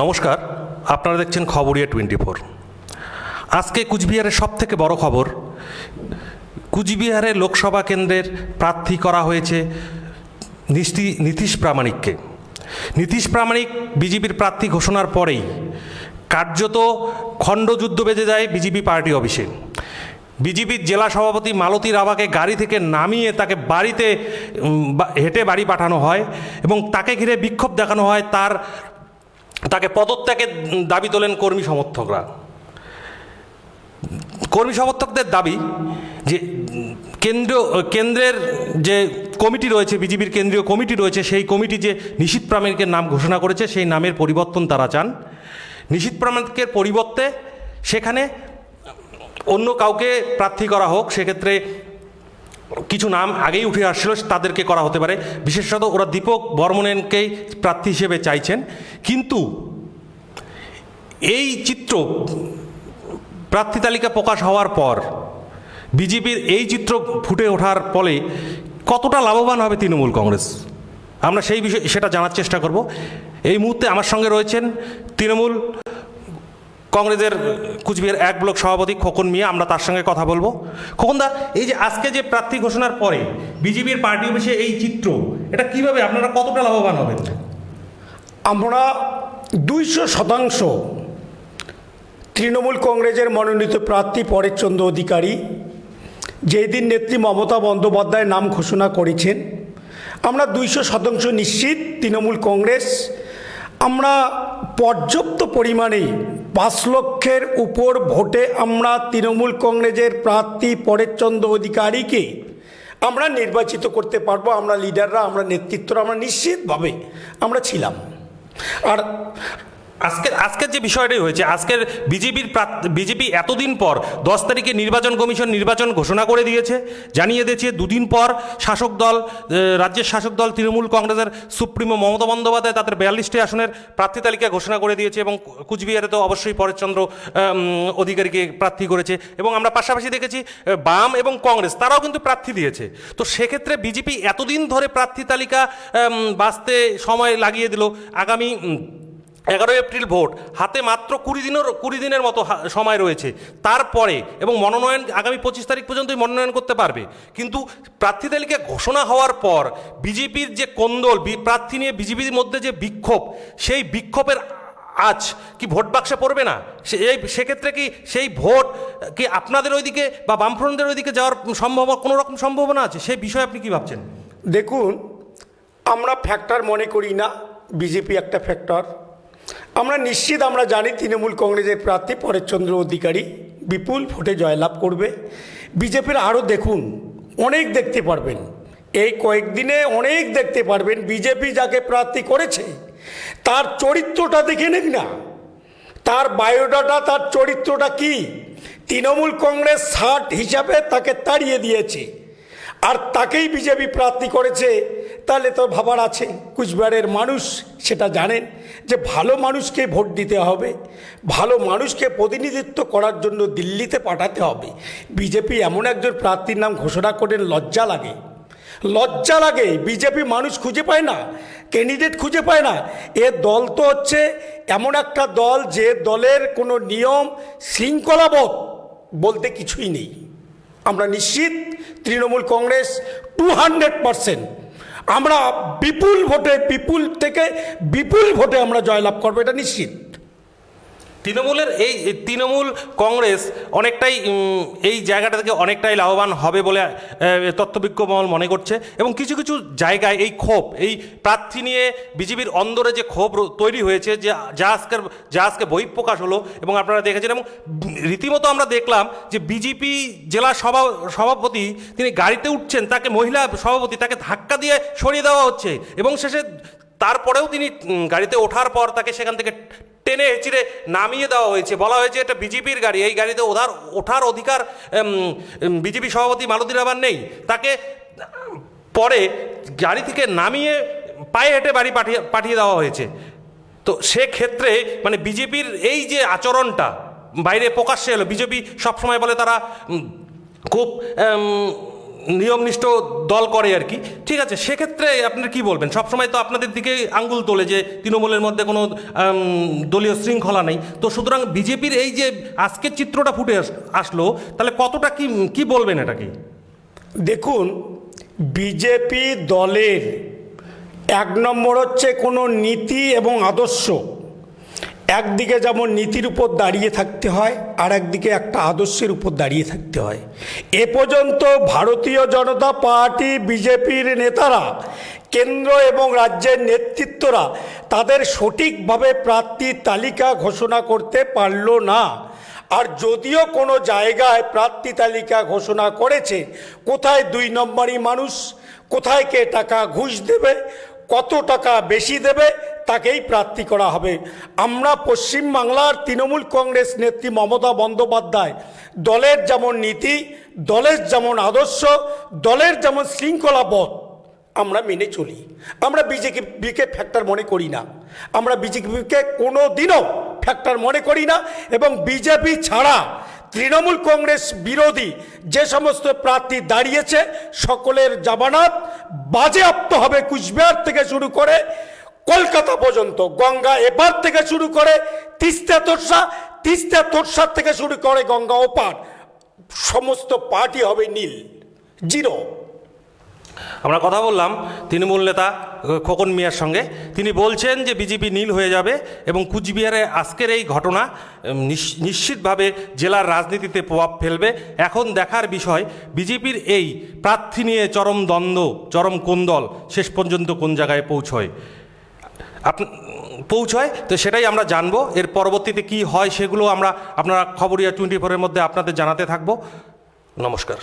নমস্কার, আপনারা দেখছেন খবরিয়া টোয়েন্টি ফোর আজকে কুচবিহারের সব থেকে বড় খবর, কুচবিহারে লোকসভা কেন্দ্রের প্রার্থী করা হয়েছে নিস্তি, নীতিশ প্রামাণিককে। নীতিশ প্রামাণিক বিজেপির প্রার্থী ঘোষণার পরেই কার্যত খণ্ডযুদ্ধ বেজে যায় বিজেপি পার্টি অফিসে। বিজেপির জেলা সভাপতি মালতী রাভাকে গাড়ি থেকে নামিয়ে তাকে বাড়িতে হেঁটে বাড়ি পাঠানো হয় এবং তাকে ঘিরে বিক্ষোভ দেখানো হয় তার তাকে পদত্যাগের দাবি তোলেন কর্মী সমর্থকরা। কর্মী সমর্থকদের দাবি যে উম, কেন্দ্রীয় কেন্দ্রের যে কমিটি রয়েছে বিজেপির কেন্দ্রীয় কমিটি রয়েছে সেই কমিটি যে নিশীত প্রামাণিকের নাম ঘোষণা করেছে সেই নামের পরিবর্তন তারা চান। নিশীত প্রামাণিকের পরিবর্তে সেখানে অন্য কাউকে প্রার্থী করা হোক সেক্ষেত্রে কিছু নাম আগেই উঠে আসছিল, তাদেরকে করা হতে পারে। বিশেষত ওরা দীপক বর্মনেনকেই প্রার্থী হিসেবে চাইছেন। কিন্তু এই চিত্র প্রার্থী তালিকা প্রকাশ হওয়ার পর, বিজেপির এই চিত্র ফুটে ওঠার ফলে কতটা লাভবান হবে তৃণমূল কংগ্রেস? আমরা সেই বিষয়ে সেটা জানার চেষ্টা করব। এই মুহূর্তে আমার সঙ্গে রয়েছেন তৃণমূল কংগ্রেসের কুচবিহার এক ব্লক সভাপতি খোকন মিয়া, আমরা তার সঙ্গে কথা বলব। খোকনদা এই যে আজকে যে প্রার্থী ঘোষণার পরে বিজেপির পার্টি অফিসে এই চিত্র, এটা কীভাবে আপনারা কতটা লাভবান হবেন? আমরা দুইশো শতাংশ তৃণমূল কংগ্রেসের মনোনীত প্রার্থী পরেশচন্দ্র অধিকারী যেই দিন নেত্রী মমতা বন্দ্যোপাধ্যায় নাম ঘোষণা করেছেন, আমরা দুইশো শতাংশ নিশ্চিত তৃণমূল কংগ্রেস, আমরা পর্যাপ্ত পরিমাণে পাঁচ লক্ষের উপর ভোটে আমরা তৃণমূল কংগ্রেসের প্রার্থী পরেশচন্দ্র অধিকারীকে আমরা নির্বাচিত করতে পারব, আমরা লিডাররা আমরা নেতৃত্বরা, আমরা নিশ্চিতভাবে আমরা ছিলাম। আর আজকের আজকের যে বিষয়টাই হয়েছে, আজকের বিজেপির বিজেপি এতদিন পর দশ তারিখে নির্বাচন কমিশন নির্বাচন ঘোষণা করে দিয়েছে, জানিয়ে দিয়েছে দুদিন পর শাসক দল রাজ্যের শাসক দল তৃণমূল কংগ্রেসের সুপ্রিমো মমতা বন্দ্যোপাধ্যায় তাদের বিয়াল্লিশটি আসনের প্রার্থী তালিকা ঘোষণা করে দিয়েছে এবং কুচবিহারে তো অবশ্যই পরেশচন্দ্র অধিকারীকে প্রার্থী করেছে এবং আমরা পাশাপাশি দেখেছি বাম এবং কংগ্রেস তারাও কিন্তু প্রার্থী দিয়েছে। তো সেক্ষেত্রে বিজেপি এতদিন ধরে প্রার্থী তালিকা বাঁচতে সময় লাগিয়ে দিল, আগামী এগারোই এপ্রিল ভোট, হাতে মাত্র কুড়ি দিনের কুড়ি দিনের মতো সময় রয়েছে। তারপরে, এবং মনোনয়ন আগামী পঁচিশ তারিখ পর্যন্তই মনোনয়ন করতে পারবে। কিন্তু প্রার্থী তালিকা ঘোষণা হওয়ার পর, বিজেপির যে কোন্দল প্রার্থী নিয়ে বিজেপির মধ্যে যে বিক্ষোভ, সেই বিক্ষোভের আজ কি ভোট বাক্সে পড়বে না? সে এই সেক্ষেত্রে কি সেই ভোট, কি আপনাদের ওইদিকে বা বামফ্রন্টদের ওইদিকে যাওয়ার সম্ভব কোনো রকম সম্ভাবনা আছে? সেই বিষয়ে আপনি কি ভাবছেন? দেখুন, আমরা ফ্যাক্টর মনে করি না, বিজেপি একটা ফ্যাক্টর আমরা নিশ্চিত আমরা জানি তৃণমূল কংগ্রেসের প্রার্থী পরেশচন্দ্র অধিকারী বিপুল ভোটে জয়লাভ করবে। বিজেপির আরও দেখুন, অনেক দেখতে পারবেন। এই কয়েকদিনে অনেক দেখতে পারবেন বিজেপি যাকে প্রার্থী করেছে, তার চরিত্রটা দেখে নিন না। তার বায়োডাটা, তার চরিত্রটা কি? তৃণমূল কংগ্রেস ষাট হিসাবে তাকে তাড়িয়ে দিয়েছে। আর তাকেই বিজেপি প্রার্থী করেছে তাহলে তো ভাবার আছে। কুচবিহারের মানুষ সেটা জানেন যে ভালো মানুষকে ভোট দিতে হবে, ভালো মানুষকে প্রতিনিধিত্ব করার জন্য দিল্লিতে পাঠাতে হবে। বিজেপি এমন একজন প্রার্থীর নাম ঘোষণা করেন, লজ্জা লাগে। লজ্জা লাগে, বিজেপি মানুষ খুঁজে পায় না ক্যান্ডিডেট খুঁজে পায় না। এ দল তো হচ্ছে এমন একটা দল যে দলের কোনো নিয়ম শৃঙ্খলাবোধ বলতে কিছুই নেই। আমরা নিশ্চিত, Trinamool Congress two hundred percent আমরা বিপুল ভোটে বিপুল থেকে বিপুল ভোটে আমরা জয়লাভ করব এটা নিশ্চিত। তৃণমূলের এই তৃণমূল কংগ্রেস অনেকটাই এই জায়গাটা থেকে অনেকটাই লাভবান হবে বলে তত্ত্ববিজ্ঞ মহল মনে করছে। এবং কিছু কিছু জায়গায় এই ক্ষোভ, এই প্রার্থী নিয়ে বিজেপির অন্দরে যে ক্ষোভ তৈরি হয়েছে যে যা আজকের, যা আজকে বহিঃপ্রকাশ হলো এবং আপনারা দেখেছেন এবং রীতিমতো আমরা দেখলাম যে বিজেপি জেলা সভা, সভাপতি তিনি গাড়িতে উঠছেন, তাকে মহিলা সভাপতি তাকে ধাক্কা দিয়ে সরিয়ে দেওয়া হচ্ছে এবং শেষে তারপরেও তিনি গাড়িতে ওঠার পর তাকে সেখান থেকে টেনে হেঁচিড়ে নামিয়ে দেওয়া হয়েছে। বলা হয়েছে এটা বিজেপির গাড়ি। এই গাড়িতে ওধার ওঠার অধিকার বিজেপি সভাপতি মালতী রাবার নেই। তাকে পরে গাড়ি থেকে নামিয়ে পায়ে হেঁটে বাড়ি পাঠিয়ে পাঠিয়ে দেওয়া হয়েছে। তো সেক্ষেত্রে মানে বিজেপির এই যে আচরণটা বাইরে প্রকাশ্যে এলো। বিজেপি সবসময় বলে তারা খুব নিয়মনিষ্ঠ দল করে আর কি। ঠিক আছে, সেক্ষেত্রে আপনারা কি বলবেন? সবসময় তো আপনাদের দিকে আঙ্গুল তোলে যে তৃণমূলের মধ্যে কোনো দলীয় শৃঙ্খলা নেই। তো সুতরাং বিজেপির এই যে আজকের চিত্রটা ফুটে আস- আসলো, তাহলে কতটা কি কি বলবেন এটা কি দেখুন, বিজেপি দলের এক নম্বর হচ্ছে কোনো নীতি এবং আদর্শ। একদিকে যেমন নীতির উপর দাঁড়িয়ে থাকতে হয় আর একদিকে একটা আদর্শের উপর দাঁড়িয়ে থাকতে হয়। এ পর্যন্ত ভারতীয় জনতা পার্টি, বিজেপির নেতারা, কেন্দ্র এবং রাজ্যের নেতৃত্বরা তাদের সঠিকভাবে প্রার্থীর তালিকা ঘোষণা করতে পারল না। আর যদিও কোনো জায়গায় প্রার্থী তালিকা ঘোষণা করেছে, কোথায় দুই নম্বরই মানুষ, কোথায় কে টাকা ঘুষ দেবে কত টাকা বেশি দেবে তাকেই প্রার্থী করা হবে। আমরা পশ্চিমবাংলার তৃণমূল কংগ্রেস নেত্রী মমতা বন্দ্যোপাধ্যায়, দলের যেমন নীতি, দলের যেমন আদর্শ, দলের যেমন শৃঙ্খলাবোধ আমরা মেনে চলি। আমরা বিজেপিকে ফ্যাক্টর মনে করি না। আমরা বিজেপিকে কোনো দিনও ফ্যাক্টর মনে করি না এবং বিজেপি ছাড়া তৃণমূল কংগ্রেস বিরোধী যে সমস্ত প্রার্থী দাঁড়িয়েছে, সকলের জামানত বাজেয়াপ্ত হবে কুচবিহার থেকে শুরু করে কলকাতা পর্যন্ত, গঙ্গা এপার থেকে শুরু করে তিস্তা তোরসা, তিস্তা তোরসার থেকে শুরু করে গঙ্গা ওপার। সমস্ত পার্টি হবে নীল, জিরো। আমরা কথা বললাম তৃণমূল নেতা খোকন মিয়ার সঙ্গে। তিনি বলছেন যে বিজেপি নীল হয়ে যাবে এবং কুচবিহারে আজকের এই ঘটনা নিশ- নিশ্চিতভাবে জেলার রাজনীতিতে প্রভাব ফেলবে। এখন দেখার বিষয়, বিজেপির এই প্রার্থী নিয়ে চরম দ্বন্দ্ব, চরম কোন্দল শেষ পর্যন্ত কোন জায়গায় পৌঁছয়? আপ, পৌঁছয়? তো সেটাই আমরা জানব। এর পরবর্তীতে কি হয় সেগুলো আমরা আপনারা খবরিয়া টোয়েন্টি ফোরের মধ্যে আপনাদের জানাতে থাকব। নমস্কার।